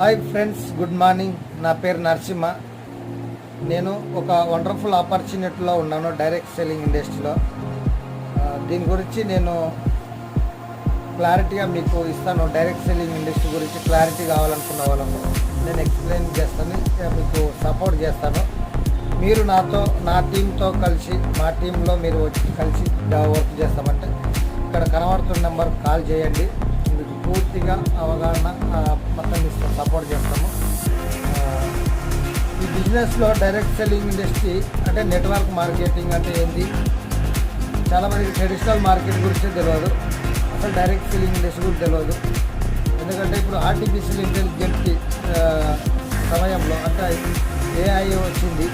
Hi friends good morning. నా పేరు నరసింహ. నేను ఒక వండర్ఫుల్ ఆపర్చునిటీలో ఉన్నాను డైరెక్ట్ సెల్లింగ్ ఇండస్ట్రీలో. దీని గురించి నేను క్లారిటీగా మీకు ఇస్తాను డైరెక్ట్ సెల్లింగ్ ఇండస్ట్రీ గురించి క్లారిటీ కావాలనుకున్న వాళ్ళము నేను ఎక్స్ప్లెయిన్ చేస్తాను మీకు సపోర్ట్ చేస్తాను. మీరు నాతో నా టీంతో కలిసి మా టీంలో మీరు వచ్చి కలిసి వర్క్ చేస్తామంటే ఇక్కడ కనబడుతున్న నెంబర్ కాల్ చేయండి. పూర్తిగా అవగాహన మొత్తం ఇస్తాం సపోర్ట్ చేస్తాము. ఈ బిజినెస్లో డైరెక్ట్ సెల్లింగ్ ఇండస్ట్రీ అంటే నెట్వర్క్ మార్కెటింగ్ అంటే ఏంటి చాలా మందికి ట్రెడిషనల్ మార్కెట్ గురించి తెలియదు అసలు డైరెక్ట్ సెల్లింగ్ ఇండస్ట్రీ గురించి తెలియదు ఎందుకంటే ఇప్పుడు ఆర్టిఫిషియల్ ఇంటెలిజెన్స్ సమయంలో అంటే ఏఐ వచ్చింది.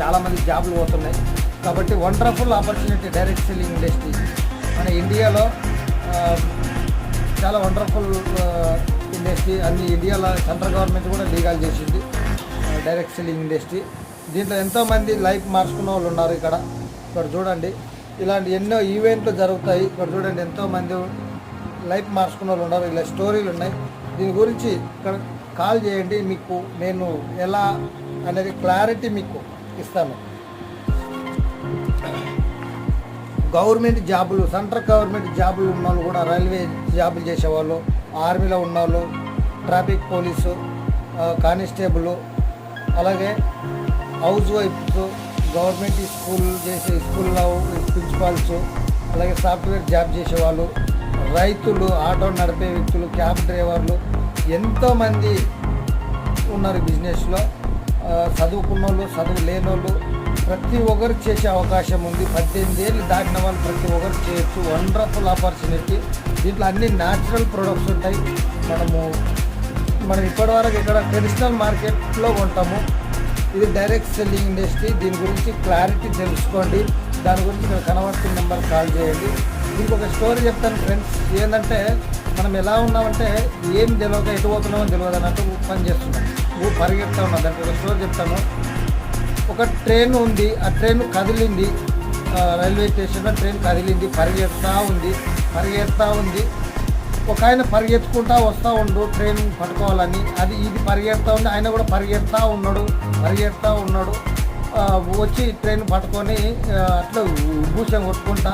చాలామంది జాబులు పోతున్నాయి. కాబట్టి wonderful opportunity direct selling industry మన ఇండియాలో చాలా వండర్ఫుల్ ఇండస్ట్రీ uh, అన్ని ఇండియాలో సెంట్రల్ గవర్నమెంట్ కూడా లీగల్ చేసింది. డైరెక్ట్ సెల్లింగ్ ఇండస్ట్రీ దీంట్లో ఎంతోమంది లైఫ్ మార్చుకున్న వాళ్ళు ఉన్నారు ఇక్కడ. ఇక్కడ చూడండి. ఇలాంటి ఎన్నో ఈవెంట్లు జరుగుతాయి. ఇక్కడ చూడండి ఎంతోమంది లైఫ్ మార్చుకున్న వాళ్ళు ఉన్నారు. ఇలా స్టోరీలు ఉన్నాయి. దీని గురించి ఇక్కడ కాల్ చేయండి. మీకు నేను ఎలా అనేది క్లారిటీ మీకు ఇస్తాను. గవర్నమెంట్ జాబులు సెంట్రల్ గవర్నమెంట్ జాబులు ఉన్న వాళ్ళు కూడా రైల్వే జాబులు చేసేవాళ్ళు ఆర్మీలో ఉన్నవాళ్ళు ట్రాఫిక్ పోలీసు కానిస్టేబుల్ అలాగే హౌస్ వైఫ్స్ గవర్నమెంట్ స్కూల్ చేసే స్కూల్లో ప్రిన్సిపాల్స్ అలాగే సాఫ్ట్వేర్ జాబ్ చేసేవాళ్ళు రైతులు ఆటో నడిపే వ్యక్తులు క్యాబ్ డ్రైవర్లు ఎంతోమంది ఉన్నారు బిజినెస్లో చదువుకున్న వాళ్ళు చదువు లేని వాళ్ళు ప్రతి ఒక్కరు చేసే అవకాశం ఉంది. పద్దెనిమిది ఏళ్ళు దాటిన వాళ్ళు ప్రతి ఒక్కరు చేయొచ్చు. Wonderful opportunity. దీంట్లో అన్ని న్యాచురల్ ప్రొడక్ట్స్ ఉంటాయి. మనము మనం ఇప్పటివరకు ఇక్కడ ట్రెడిషనల్ మార్కెట్లో కొంటాము. ఇది డైరెక్ట్ సెల్లింగ్ ఇండస్ట్రీ దీని గురించి క్లారిటీ తెలుసుకోండి. దాని గురించి ఇక్కడ కనబడుతున్న నెంబర్ కాల్ చేయండి. మీకు ఒక స్టోరీ చెప్తాను ఫ్రెండ్స్ ఏంటంటే మనం ఎలా ఉన్నామంటే ఏం తెలియక ఎటు పోతున్నామో తెలియదు అన్నట్టు పని చేస్తున్నాం. ఊ పరిగెత్తా ఉన్నావు దానికి ఒక స్టోరీ చెప్తాను. ఒక ట్రైన్ ఉంది ఆ ట్రైన్ కదిలింది. రైల్వే స్టేషన్లో ట్రైన్ కదిలింది పరిగెత్తా ఉంది పరిగెత్తా ఉంది. ఒక ఆయన పరిగెత్తుకుంటా వస్తూ ఉండు ట్రైన్ పట్టుకోవాలని. అది ఇది పరిగెడతా ఉంది ఆయన కూడా పరిగెత్తా ఉన్నాడు పరిగెత్తా ఉన్నాడు. వచ్చి ట్రైన్ పట్టుకొని అట్లా భూషం కొట్టుకుంటా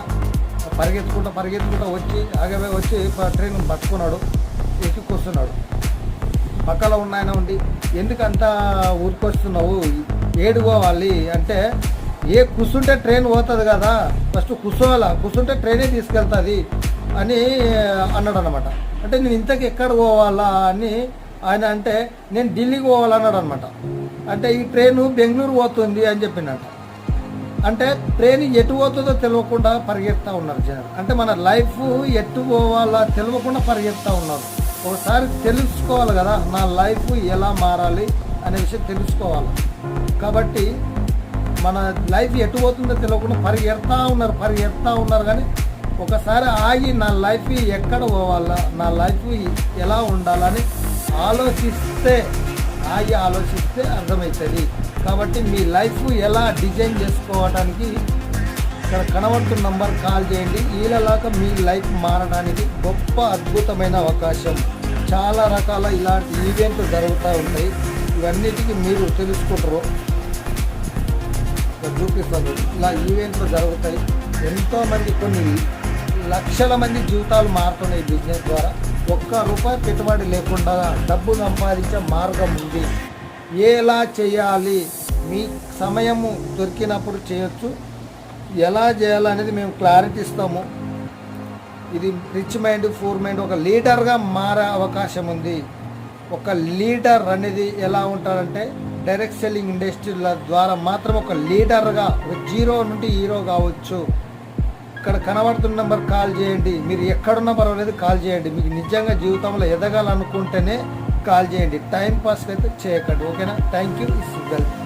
పరిగెత్తుకుంటా పరిగెత్తుకుంటా వచ్చి ఆగవే వచ్చి ట్రైన్ పట్టుకున్నాడు ఎక్కి కూర్చున్నాడు. పక్కలో ఉన్న ఆయన ఉండి ఎందుకు ఊరికొస్తున్నావు? ఏడు పోవాలి అంటే ఏ కూర్చుంటే ట్రైన్ పోతుంది కదా ఫస్ట్ కూర్చోవాలా కూర్చుంటే ట్రైనే తీసుకెళ్తుంది అని అన్నాడు అనమాట అంటే నేను ఇంతకు ఎక్కడ పోవాలా అని ఆయన అంటే నేను ఢిల్లీకి పోవాలన్నాడు అనమాట అంటే ఈ ట్రైను బెంగళూరు పోతుంది అని చెప్పినట్ట. అంటే ట్రైన్ ఎటు పోతుందో తెలియకుండా పరిగెత్తా ఉన్నారు జనాలు. అంటే మన లైఫ్ ఎటు పోవాలా తెలియకుండా పరిగెత్తా ఉన్నారు. ఒకసారి తెలుసుకోవాలి కదా నా లైఫ్ ఎలా మారాలి? అనే విషయం తెలుసుకోవాలి. కాబట్టి మన లైఫ్ ఎటు పోతుందో తెలియకుండా పరిగెడతా ఉన్నారు పరిగెడతా ఉన్నారు కానీ ఒకసారి ఆగి నా లైఫ్ ఎక్కడ పోవాలా నా లైఫ్ ఎలా ఉండాలని ఆలోచిస్తే ఆగి ఆలోచిస్తే అర్థమవుతుంది. కాబట్టి మీ లైఫ్ ఎలా డిజైన్ చేసుకోవడానికి ఇక్కడ కనబడుతున్న నంబర్ కాల్ చేయండి. ఈలలాగా మీ లైఫ్ మారడానికి గొప్ప అద్భుతమైన అవకాశం. చాలా రకాల ఇలాంటి ఈవెంట్లు జరుగుతూ ఉంటాయి. ఇవన్నిటికీ మీరు తెలుసుకుంటారు. చూపిస్తారు ఇలా ఈవెంట్లు జరుగుతాయి. ఎంతోమంది కొన్ని లక్షల మంది జీవితాలు మారుతున్నాయి బిజినెస్ ద్వారా. ఒక్క రూపాయి పెట్టుబడి లేకుండా డబ్బు సంపాదించే మార్గం ఉంది. ఎలా చేయాలి? మీ సమయము దొరికినప్పుడు చేయొచ్చు. ఎలా చేయాలనేది మేము క్లారిటీ ఇస్తాము. ఇది రిచ్ మైండ్ ఫోర్ మైండ్ ఒక లీడర్గా మారే అవకాశం ఉంది. ఒక లీడర్ అనేది ఎలా ఉంటారంటే డైరెక్ట్ సెల్లింగ్ ఇండస్ట్రీల ద్వారా మాత్రం ఒక లీడర్గా జీరో నుండి హీరో కావచ్చు. ఇక్కడ కనబడుతున్న నెంబర్ కాల్ చేయండి. మీరు ఎక్కడున్నా పర్వాలేదు కాల్ చేయండి. మీకు నిజంగా జీవితంలో ఎదగాలనుకుంటేనే కాల్ చేయండి. టైం పాస్ అయితే చేయకండి. ఓకేనా? Thank you is wealth